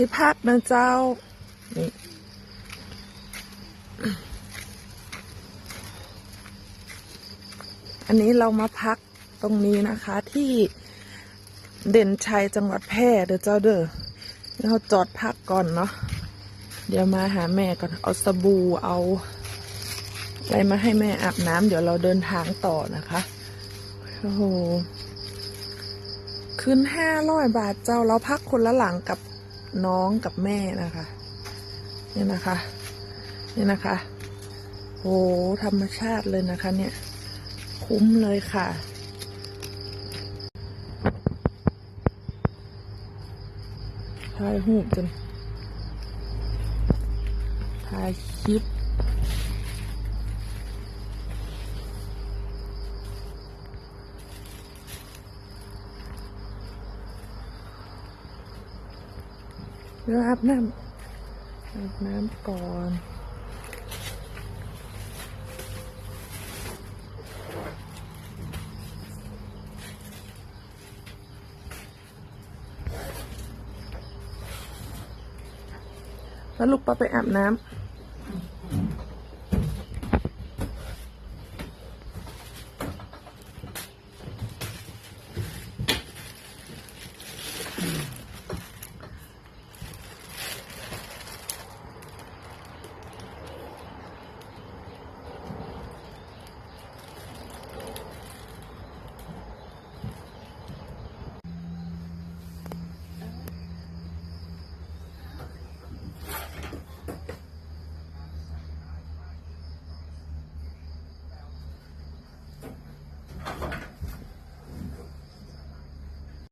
ที่พักนะเจ้า นี่อันนี้เรามาพักตรงนี้นะคะ ที่เด่นชัยจังหวัดแพร่เด้อเจ้าเด้อเราจอดพักก่อนเนาะเดี๋ยวมาหาแม่ก่อนเอาสบู่เอา อะไรมาให้แม่อาบน้ำเดี๋ยวเราเดินทางต่อนะคะโอ้โหขึ้นห้าร้อยบาทเจ้าเราพักคนละหลังกับ น้องกับแม่นะคะ เนี่ยนะคะ เนี่ยนะคะโอ้ธรรมชาติเลยนะคะ เนี่ย คุ้มเลยค่ะถ่ายหูปจนถ่ายคลิป ดี๋ยวอาบน้ำอาบน้ำก่อนแล้วลูกป้าไปอาบน้ำ